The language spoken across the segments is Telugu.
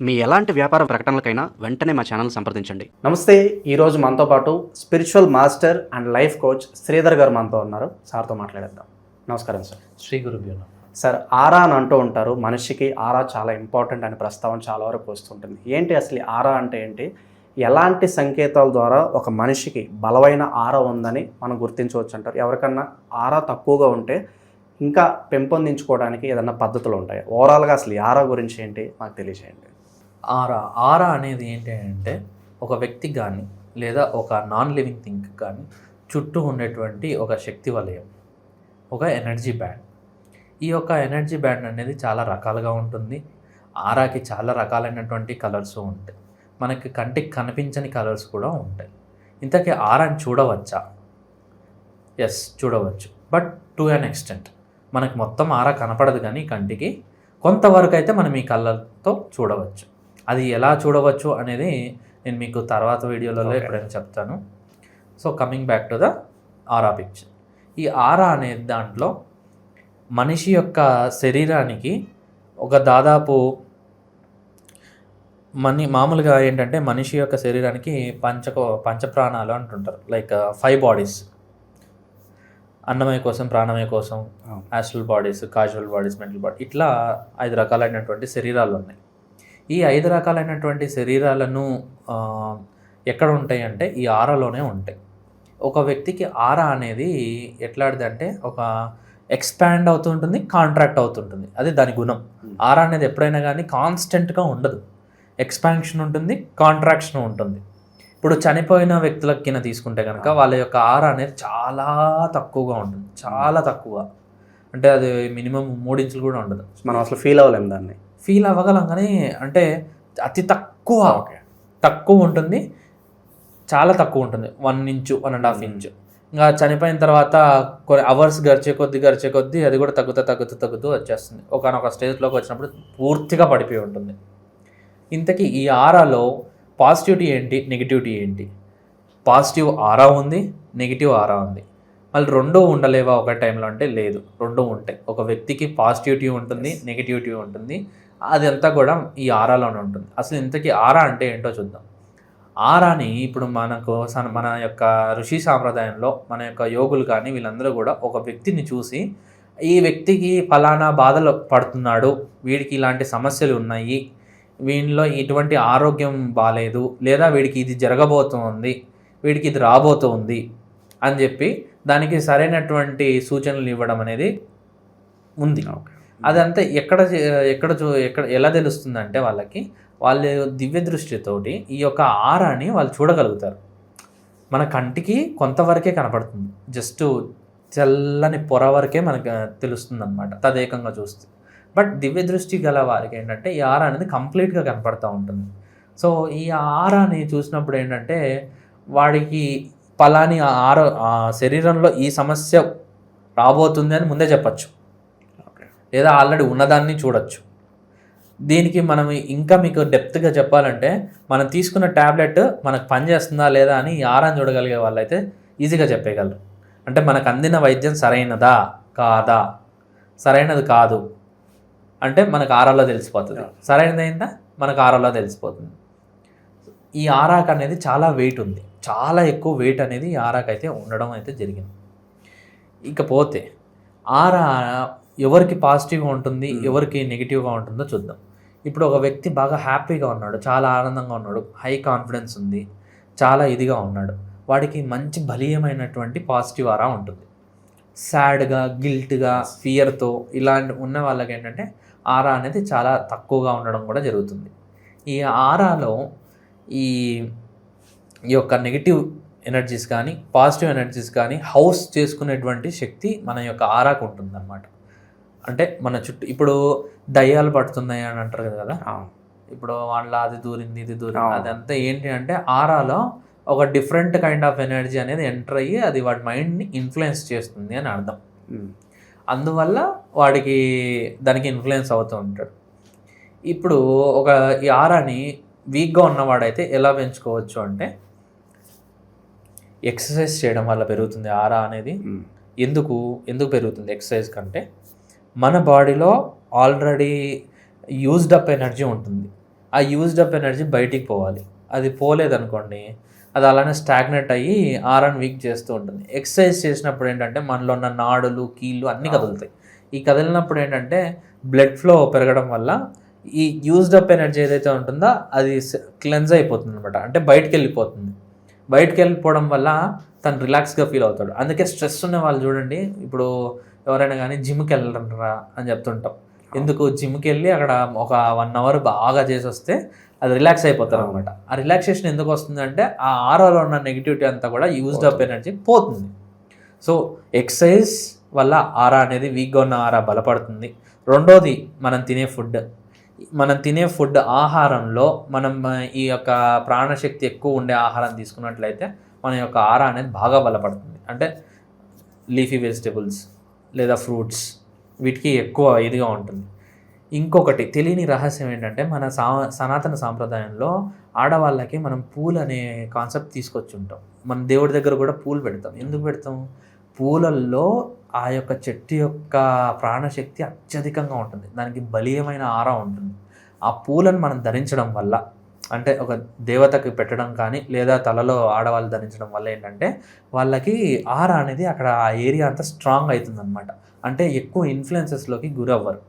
మీ ఎలాంటి వ్యాపార ప్రకటనలకైనా వెంటనే మా ఛానల్ సంప్రదించండి. నమస్తే ఈరోజు మనతో పాటు spiritual master and life coach Sridhar garu మనతో ఉన్నారు. సార్తో మాట్లాడేద్దాం. నమస్కారం సార్. శ్రీ గురుభ్యో నమః. సార్ ఆరా అని అంటూ ఉంటారు. మనిషికి ఆరా చాలా ఇంపార్టెంట్ అనే ప్రస్తావన చాలా వరకు వస్తుంటుంది. ఏంటి అసలు ఈ ఆరా అంటే ఏంటి? ఎలాంటి సంకేతాల ద్వారా ఒక మనిషికి బలమైన ఆరా ఉందని మనం గుర్తించవచ్చు అంటారు. ఎవరికన్నా ఆరా తక్కువగా ఉంటే ఇంకా పెంపొందించుకోవడానికి ఏదన్నా పద్ధతులు ఉంటాయి? ఓవరాల్గా అసలు ఈ ఆరా గురించి ఏంటి? మాకు తెలియజేయండి. ఆరా ఆరా అనేది ఏంటి అంటే ఒక వ్యక్తి కానీ లేదా ఒక నాన్ లివింగ్ థింగ్ కానీ చుట్టూ ఉండేటువంటి ఒక శక్తి వలయం ఒక ఎనర్జీ బ్యాండ్ ఈ యొక్క ఎనర్జీ బ్యాండ్ అనేది చాలా రకాలుగా ఉంటుంది. ఆరాకి చాలా రకాలైనటువంటి కలర్స్ ఉంటాయి. మనకి కంటికి కనిపించని కలర్స్ కూడా ఉంటాయి. ఇంతకీ ఆరాని చూడవచ్చా? ఎస్ చూడవచ్చు. బట్ టు అన్ ఎక్స్టెంట్ మనకి మొత్తం ఆరా కనపడదు కానీ కంటికి. కొంతవరకు అయితే మనం ఈ కళ్ళతో చూడవచ్చు. అది ఎలా చూడవచ్చు అనేది నేను మీకు తర్వాత వీడియోలలో. ఎప్పుడైనా చెప్తాను. So coming back to the aura picture ఈ ఆరా అనే దాంట్లో మనిషి యొక్క శరీరానికి ఒక దాదాపు మని మామూలుగా ఏంటంటే మనిషి యొక్క శరీరానికి పంచకో పంచప్రాణాలు అంటుంటారు. లైక్ ఫైవ్ బాడీస్ అన్నమయ కోసం ప్రాణమయ కోసం. Astral bodies casual bodies mental body ఇట్లా ఐదు రకాలైనటువంటి శరీరాలు ఉన్నాయి. ఈ ఐదు రకాలైనటువంటి శరీరాలను ఎక్కడ ఉంటాయి అంటే ఈ ఆరలోనే ఉంటాయి. ఒక వ్యక్తికి ఆర అనేది ఎట్లాంటిది అంటే ఒక ఎక్స్పాండ్ అవుతుంటుంది కాంట్రాక్ట్ అవుతుంటుంది. అది దాని గుణం. ఆర అనేది ఎప్పుడైనా కానీ కాన్స్టెంట్గా ఉండదు. ఎక్స్పాన్షన్ ఉంటుంది కాంట్రాక్షన్ ఉంటుంది. ఇప్పుడు చనిపోయిన వ్యక్తుల కింద తీసుకుంటే కనుక వాళ్ళ యొక్క ఆర అనేది చాలా తక్కువగా ఉంటుంది. చాలా తక్కువ. అంటే అది మినిమం మూడించులు కూడా ఉండదు. మనం అసలు ఫీల్ అవ్వలేము దాన్ని. ఫీల్ అవ్వగలం కానీ అంటే అతి తక్కువ తక్కువ ఉంటుంది. చాలా తక్కువ ఉంటుంది. One inch one and half inch. ఇంకా చనిపోయిన తర్వాత కొన్ని అవర్స్ గడిచే కొద్దీ గడిచే కొద్దీ అది కూడా తగ్గుతూ తగ్గుతూ తగ్గుతూ వచ్చేస్తుంది. ఒకనొక స్టేజ్లోకి వచ్చినప్పుడు పూర్తిగా పడిపోయి ఉంటుంది. ఇంతకీ ఈ ఆరాలో పాజిటివిటీ ఏంటి నెగిటివిటీ ఏంటి? పాజిటివ్ ఆరా ఉంది నెగిటివ్ ఆరా ఉంది. మళ్ళీ రెండూ ఉండలేవా ఒక టైంలో అంటే లేదు. రెండూ ఉంటాయి. ఒక వ్యక్తికి పాజిటివిటీ ఉంటుంది నెగిటివిటీ ఉంటుంది. అదంతా కూడా ఈ ఆరాలోనే ఉంటుంది. అసలు ఇంతకీ ఆరా అంటే ఏంటో చూద్దాం. ఆరాని ఇప్పుడు మనకు మన యొక్క ఋషి సాంప్రదాయంలో మన యొక్క యోగులు కానీ వీళ్ళందరూ కూడా ఒక వ్యక్తిని చూసి ఈ వ్యక్తికి ఫలానా బాధలు పడుతున్నాడు వీడికి ఇలాంటి సమస్యలు ఉన్నాయి వీనిలో ఇటువంటి ఆరోగ్యం బాగాలేదు లేదా వీడికి ఇది జరగబోతుంది వీడికి ఇది రాబోతోంది అని చెప్పి దానికి సరైనటువంటి సూచనలు ఇవ్వడం అనేది ఉంది. ఓకే. అదంతా ఎక్కడ ఎక్కడ చూ ఎక్కడ ఎలా తెలుస్తుందంటే వాళ్ళకి వాళ్ళ దివ్య దృష్టితోటి ఈ యొక్క ఆరాని వాళ్ళు చూడగలుగుతారు. మన కంటికి కొంతవరకే కనపడుతుంది. జస్ట్ తెల్లని పొర వరకే మనకు తెలుస్తుంది అనమాట తదేకంగా చూస్తే. బట్ దివ్య దృష్టి గల వారికి ఏంటంటే ఈ ఆర అనేది కంప్లీట్గా కనపడుతూ ఉంటుంది. సో ఈ ఆరాని చూసినప్పుడు ఏంటంటే వాడికి పలాని ఆర ఆరో శరీరంలో ఈ సమస్య రాబోతుంది అని ముందే చెప్పచ్చు. లేదా ఆల్రెడీ ఉన్నదాన్ని చూడొచ్చు. దీనికి మనం ఇంకా మీకు డెప్త్గా చెప్పాలంటే మనం తీసుకున్న ట్యాబ్లెట్ మనకు పనిచేస్తుందా లేదా అని ఆరాన్ని చూడగలిగే వాళ్ళైతే ఈజీగా చెప్పగలరు అంటే మనకు అందిన వైద్యం సరైనదా? కాదా? సరైనది కాదు. అంటే మనకు ఆరాలో తెలిసిపోతుంది. సరైనది అయిందా మనకు ఆరాలో తెలిసిపోతుంది. ఈ ఆరాక్ అనేది చాలా వెయిట్ ఉంది. చాలా ఎక్కువ వెయిట్ అనేది ఈ ఆరాక్ అయితే ఉండడం అయితే జరిగింది. ఇకపోతే ఆరా ఎవరికి పాజిటివ్గా ఉంటుంది. ఎవరికి నెగిటివ్గా ఉంటుందో చూద్దాం. ఇప్పుడు ఒక వ్యక్తి బాగా హ్యాపీగా ఉన్నాడు చాలా ఆనందంగా ఉన్నాడు హై కాన్ఫిడెన్స్ ఉంది చాలా ఇదిగా ఉన్నాడు వాడికి మంచి బలీయమైనటువంటి పాజిటివ్ ఆరా ఉంటుంది. సాడ్గా గిల్ట్గా ఫియర్తో ఇలాంటి ఉన్న వాళ్ళకి ఏంటంటే ఆరా అనేది చాలా తక్కువగా ఉండడం కూడా జరుగుతుంది. ఈ ఆరాలో ఈ ఈ యొక్క నెగిటివ్ ఎనర్జీస్ కానీ పాజిటివ్ ఎనర్జీస్ కానీ హౌస్ చేసుకునేటువంటి శక్తి మన యొక్క ఆరాకు ఉంటుందన్నమాట. అంటే మన చుట్టూ ఇప్పుడు దయ్యాలు పడుతున్నాయి అని అంటారు కదా. ఇప్పుడు వాళ్ళ అది దూరింది ఇది దూరింది. అదంతా ఏంటి అంటే ఆరాలో ఒక డిఫరెంట్ కైండ్ ఆఫ్ ఎనర్జీ అనేది ఎంటర్ అయ్యి అది వాడి మైండ్ని ఇన్ఫ్లుయెన్స్ చేస్తుంది అని అర్థం. అందువల్ల వాడికి దానికి ఇన్ఫ్లుయెన్స్ అవుతూ ఉంటాడు ఇప్పుడు ఒక ఈ ఆరాని వీక్గా ఉన్నవాడైతే ఎలా పెంచుకోవచ్చు అంటే ఎక్సర్సైజ్ చేయడం వల్ల పెరుగుతుంది ఆరా అనేది. ఎందుకు ఎందుకు పెరుగుతుంది ఎక్సర్సైజ్ కంటే మన బాడీలో ఆల్రెడీ యూజ్డ్ అప్ ఎనర్జీ ఉంటుంది. ఆ యూజ్డ్ అప్ ఎనర్జీ బయటికి పోవాలి. అది పోలేదనుకోండి అది అలానే స్టాగ్నెట్ అయ్యి ఆరాన్ వీక్ చేస్తూ ఉంటుంది. ఎక్సర్సైజ్ చేసినప్పుడు ఏంటంటే మనలో ఉన్న నాడులు కీళ్ళు అన్నీ కదులుతాయి. ఈ కదిలినప్పుడు ఏంటంటే బ్లడ్ ఫ్లో పెరగడం వల్ల ఈ యూజ్డ్ అప్ ఎనర్జీ ఏదైతే ఉంటుందో అది క్లెన్స్ అయిపోతుంది అనమాట అంటే బయటికి వెళ్ళిపోతుంది బయటికి వెళ్ళిపోవడం వల్ల తను రిలాక్స్గా ఫీల్ అవుతాడు. అందుకే స్ట్రెస్ ఉన్న వాళ్ళు చూడండి ఇప్పుడు ఎవరైనా కానీ జిమ్కి వెళ్ళరా అని చెప్తుంటాం. ఎందుకు? జిమ్కి వెళ్ళి అక్కడ ఒక వన్ అవర్ బాగా చేసి వస్తే అది రిలాక్స్ అయిపోతారు అనమాట ఆ రిలాక్సేషన్ ఎందుకు వస్తుందంటే ఆ ఆరోలో ఉన్న నెగిటివిటీ అంతా కూడా యూజ్డ్ అప్ ఎనర్జీ పోతుంది. సో ఎక్సర్సైజ్ వల్ల ఆరా అనేది వీక్గా ఉన్న ఆరా బలపడుతుంది. రెండోది మనం తినే ఫుడ్. మనం తినే ఫుడ్ ఆహారంలో మనం ఈ యొక్క ప్రాణశక్తి ఎక్కువ ఉండే ఆహారం తీసుకున్నట్లయితే మన యొక్క ఆరా అనేది బాగా బలపడుతుంది. అంటే లీఫీ వెజిటబుల్స్ లేదా ఫ్రూట్స్ వీటికి ఎక్కువ ఇదిగా ఉంటుంది. ఇంకొకటి తెలియని రహస్యం ఏంటంటే మన సా సనాతన సాంప్రదాయంలో ఆడవాళ్ళకి మనం పూలు అనే కాన్సెప్ట్ తీసుకొచ్చి ఉంటాం మన దేవుడి దగ్గర కూడా పూలు పెడతాం. ఎందుకు పెడతాం? పూలల్లో ఆ యొక్క చెట్టు యొక్క ప్రాణశక్తి అత్యధికంగా ఉంటుంది. దానికి బలీయమైన ఆరా ఉంటుంది. ఆ పూలను మనం ధరించడం వల్ల అంటే ఒక దేవతకి పెట్టడం కానీ లేదా తలలో ఆడవాళ్ళు ధరించడం వల్ల ఏంటంటే వాళ్ళకి ఆరా అనేది అక్కడ ఆ ఏరియా అంతా స్ట్రాంగ్ అవుతుంది అనమాట అంటే ఎక్కువ ఇన్ఫ్లుయెన్సెస్లోకి గురి అవ్వరు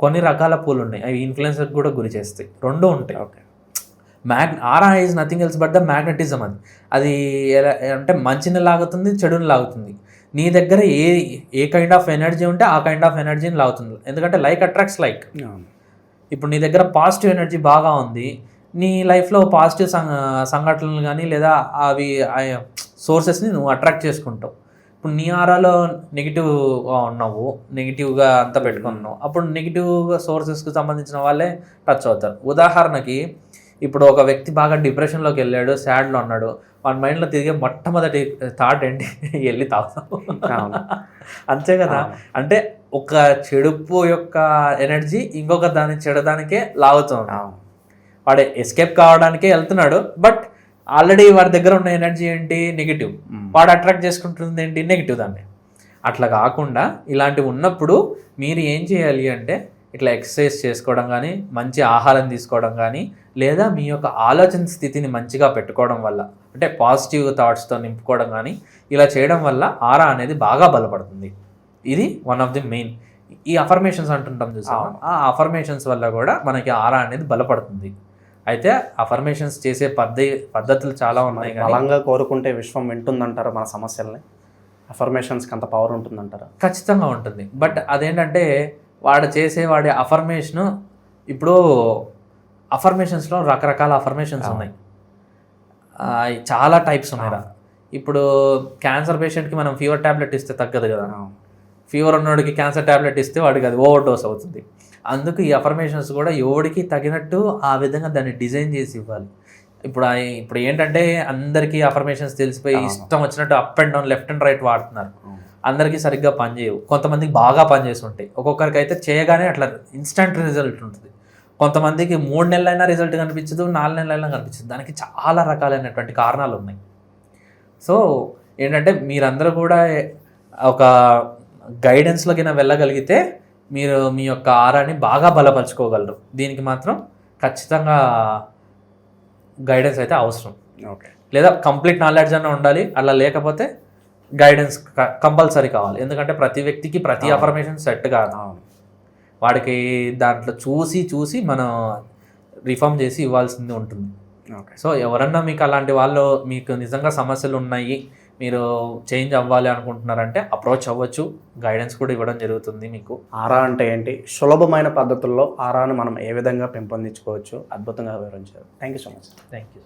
కొన్ని రకాల పూలు ఉన్నాయి అవి ఇన్ఫ్లుయెన్సర్కి కూడా గురి చేస్తాయి. రెండు ఉంటాయి. Okay. Mag aura is nothing else but the magnetism అది. అది ఎలా అంటే మంచిని లాగుతుంది చెడుని లాగుతుంది. నీ దగ్గర ఏ ఏ కైండ్ ఆఫ్ ఎనర్జీ ఉంటే ఆ కైండ్ ఆఫ్ ఎనర్జీని లాగుతుంది. ఎందుకంటే లైక్ అట్రాక్ట్స్ లైక్ ఇప్పుడు నీ దగ్గర పాజిటివ్ ఎనర్జీ బాగా ఉంది. నీ లైఫ్లో పాజిటివ్ సంఘటనలు కానీ లేదా అవి సోర్సెస్ని నువ్వు అట్రాక్ట్ చేసుకుంటావు. ఇప్పుడు నీ ఆరాలో నెగిటివ్గా ఉన్నావు. నెగిటివ్గా అంతా పెట్టుకున్నావు. అప్పుడు నెగిటివ్గా సోర్సెస్కి సంబంధించిన వాళ్ళే టచ్ అవుతారు. ఉదాహరణకి ఇప్పుడు ఒక వ్యక్తి బాగా డిప్రెషన్లోకి వెళ్ళాడు సాడ్లో ఉన్నాడు. వాడి మైండ్లో తిరిగే మొట్టమొదటి థాట్ ఏంటి? వెళ్ళి తాగుతాం. అంతే కదా. అంటే ఒక చెడుపు యొక్క ఎనర్జీ ఇంకొక దాని చెడదానికే లాగుతుంది. వాడు ఎస్కేప్ కావడానికే వెళ్తున్నాడు బట్ ఆల్రెడీ వాడి దగ్గర ఉన్న ఎనర్జీ ఏంటి? నెగిటివ్ మ్మ్. వాడు అట్రాక్ట్ చేసుకుంటుంది ఏంటి? నెగిటివ్ దాన్ని. అట్లా కాకుండా ఇలాంటివి ఉన్నప్పుడు మీరు ఏం చేయాలి అంటే ఇట్లా ఎక్సర్సైజ్ చేసుకోవడం కానీ మంచి ఆహారం తీసుకోవడం కానీ లేదా మీ యొక్క ఆలోచన స్థితిని మంచిగా పెట్టుకోవడం వల్ల అంటే పాజిటివ్ థాట్స్తో నింపుకోవడం కానీ ఇలా చేయడం వల్ల ఆరా అనేది బాగా బలపడుతుంది. ఇది వన్ ఆఫ్ ది మెయిన్ ఈ అఫర్మేషన్స్ అంటుంటాం చూసాం. ఆ అఫర్మేషన్స్ వల్ల కూడా మనకి ఆరా అనేది బలపడుతుంది. అయితే అఫర్మేషన్స్ చేసే పద్ధతి పద్ధతులు చాలా ఉన్నాయి బలంగా కోరుకుంటే విశ్వం వింటుందంటారా మన సమస్యల్ని? అఫర్మేషన్స్కి అంత పవర్ ఉంటుందంటారా? ఖచ్చితంగా ఉంటుంది. బట్ అదేంటంటే వాడు చేసే వాడి అఫర్మేషన్ ఇప్పుడు అఫర్మేషన్స్లో రకరకాల అఫర్మేషన్స్. ఉన్నాయి. చాలా టైప్స్ ఉన్నాయి. ఇప్పుడు క్యాన్సర్ పేషెంట్కి మనం ఫీవర్ ట్యాబ్లెట్ ఇస్తే తగ్గదు కదా. ఫీవర్ ఉన్నోడికి క్యాన్సర్ ట్యాబ్లెట్ ఇస్తే వాడికి అది ఓవర్ డోస్ అవుతుంది. అందుకు ఈ అఫర్మేషన్స్ కూడా ఎవడికి తగినట్టు ఆ విధంగా దాన్ని డిజైన్ చేసి ఇవ్వాలి. ఇప్పుడు ఇప్పుడు ఏంటంటే అందరికీ అఫర్మేషన్స్ తెలిసిపోయి. ఇష్టం వచ్చినట్టు up and down left and right వాడుతున్నారు. అందరికీ సరిగ్గా పనిచేయవు కొంతమందికి బాగా పనిచేసి ఉంటాయి. ఒక్కొక్కరికి అయితే చేయగానే అట్లా ఇన్స్టంట్ రిజల్ట్ ఉంటుంది. కొంతమందికి మూడు నెలలైనా రిజల్ట్ కనిపించదు నాలుగు నెలలైనా కనిపించదు. దానికి చాలా రకాలైనటువంటి కారణాలు ఉన్నాయి. సో ఏంటంటే మీరందరూ కూడా ఒక గైడెన్స్లోకి వెళ్ళగలిగితే మీరు మీ యొక్క ఆరాన్ని బాగా బలపరుచుకోగలరు. దీనికి మాత్రం ఖచ్చితంగా గైడెన్స్ అయితే అవసరం. ఓకే. లేదా కంప్లీట్ నాలెడ్జ్ అన్న ఉండాలి అలా లేకపోతే గైడెన్స్ కంపల్సరీ కావాలి. ఎందుకంటే ప్రతి వ్యక్తికి ప్రతి. అఫర్మేషన్ సెట్ కాదు. వాడికి దాంట్లో చూసి చూసి మనం రిఫార్మ్ చేసి ఇవ్వాల్సింది ఉంటుంది. ఓకే. సో ఎవరన్నా మీకు అలాంటి వాళ్ళు మీకు నిజంగా సమస్యలు ఉన్నాయి మీరు చేంజ్ అవ్వాలి అనుకుంటున్నారంటే అప్రోచ్ అవ్వచ్చు. గైడెన్స్ కూడా ఇవ్వడం జరుగుతుంది మీకు. ఆరా అంటే ఏంటి? సులభమైన పద్ధతుల్లో ఆరాను మనం ఏ విధంగా పెంపొందించుకోవచ్చు? అద్భుతంగా వివరించారు. Thank you so much. Thank you